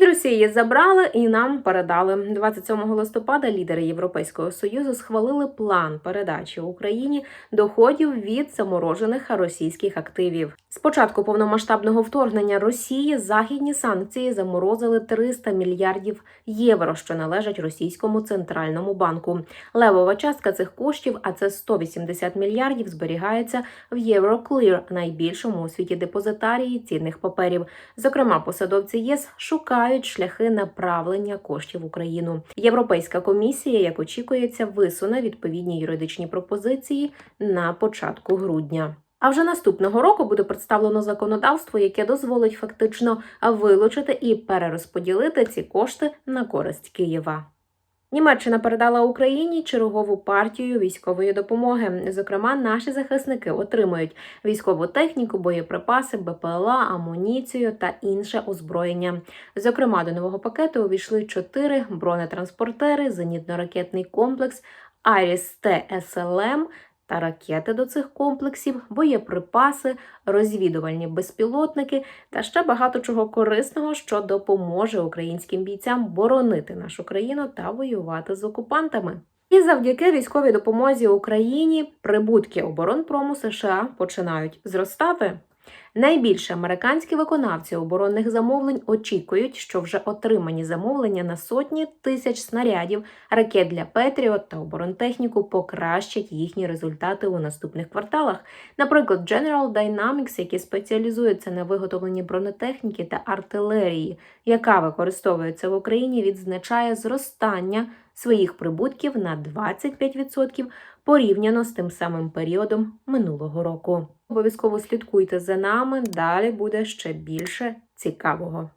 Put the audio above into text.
Від Росії забрали і нам передали 27 листопада. Лідери Європейського союзу схвалили план передачі Україні доходів від заморожених російських активів. З початку повномасштабного вторгнення Росії західні санкції заморозили 300 мільярдів євро, що належать російському центральному банку. Левова частка цих коштів, а це 180 мільярдів, зберігається в Euroclear, найбільшому у світі депозитарії цінних паперів. Зокрема, посадовці ЄС шукають шляхи направлення коштів в Україну. Європейська комісія, як очікується, висуне відповідні юридичні пропозиції на початку грудня. А вже наступного року буде представлено законодавство, яке дозволить фактично вилучити і перерозподілити ці кошти на користь Києва. Німеччина передала Україні чергову партію військової допомоги. Зокрема, наші захисники отримують військову техніку, боєприпаси, БПЛА, амуніцію та інше озброєння. Зокрема, до нового пакету увійшли чотири бронетранспортери, зенітно-ракетний комплекс Аріс Т, СЛМ та ракети до цих комплексів, боєприпаси, розвідувальні безпілотники та ще багато чого корисного, що допоможе українським бійцям боронити нашу країну та воювати з окупантами. І завдяки військовій допомозі Україні прибутки оборонпрому США починають зростати. Найбільше американські виконавці оборонних замовлень очікують, що вже отримані замовлення на сотні тисяч снарядів, ракет для Петріот та оборонтехніку покращать їхні результати у наступних кварталах. Наприклад, General Dynamics, які спеціалізуються на виготовленні бронетехніки та артилерії, яка використовується в Україні, відзначає зростання своїх прибутків на 25% порівняно з тим самим періодом минулого року. Обов'язково слідкуйте за нами, далі буде ще більше цікавого.